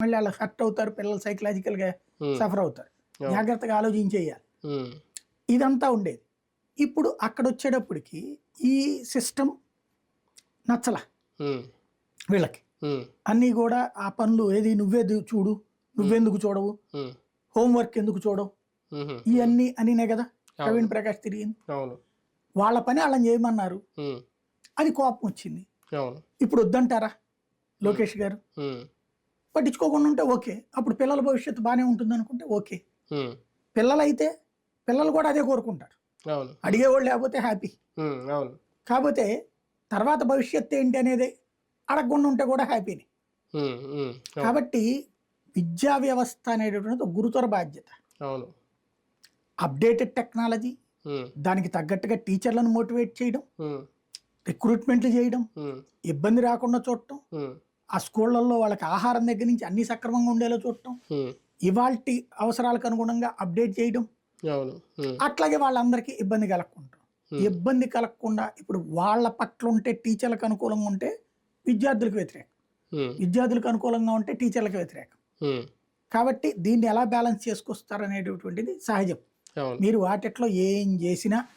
మళ్ళీ వాళ్ళు హర్ట్ అవుతారు పిల్లలు సైకలాజికల్గా సఫర్ అవుతారు. జాగ్రత్తగా ఆలోచించేయాలి ఇదంతా ఉండేది. ఇప్పుడు అక్కడ వచ్చేటప్పటికి ఈ సిస్టమ్ నచ్చల వీళ్ళకి. అన్నీ కూడా ఆ పనులు ఏది నువ్వే చూడు నువ్వెందుకు చూడవు? హోంవర్క్ ఎందుకు చూడవు? ఇవన్నీ అనినే కదా? ప్రవీణ్ ప్రకాష్ తిరిగింది. వాళ్ళ పని వాళ్ళని చేయమన్నారు. అది కోపం వచ్చింది. ఇప్పుడు వద్దంటారా లోకేష్ గారు? పట్టించుకోకుండా ఉంటే ఓకే. అప్పుడు పిల్లల భవిష్యత్తు బాగానే ఉంటుంది అనుకుంటే ఓకే పిల్లలైతే పిల్లలు కూడా అదే కోరుకుంటారు. అడిగేవాళ్ళు లేకపోతే హ్యాపీ. కాకపోతే తర్వాత భవిష్యత్తు ఏంటి అనేది అడగకుండా ఉంటే కూడా హ్యాపీని. కాబట్టి విద్యా వ్యవస్థ అనేటటువంటిది ఒక గురుతర బాధ్యత. అప్డేటెడ్ టెక్నాలజీ దానికి తగ్గట్టుగా టీచర్లను మోటివేట్ చేయడం రిక్రూట్మెంట్లు చేయడం ఇబ్బంది రాకుండా చూడటం ఆ స్కూళ్ళల్లో వాళ్ళకి ఆహారం దగ్గర నుంచి అన్ని సక్రమంగా ఉండేలా చూడటం. ఇవాల్టి అవసరాలకు అనుగుణంగా అప్డేట్ చేయడం. అట్లాగే వాళ్ళందరికీ ఇబ్బంది కలగకుండా. ఇబ్బంది కలగకుండా ఇప్పుడు వాళ్ళ పట్ల ఉంటే టీచర్లకు అనుకూలంగా ఉంటే విద్యార్థులకు వ్యతిరేకం. విద్యార్థులకు అనుకూలంగా ఉంటే టీచర్లకు వ్యతిరేకం. కాబట్టి దీన్ని ఎలా బ్యాలెన్స్ చేసుకొస్తారు అనేటటువంటిది సహజం మీరు వాటిట్లో ఏం చేసినా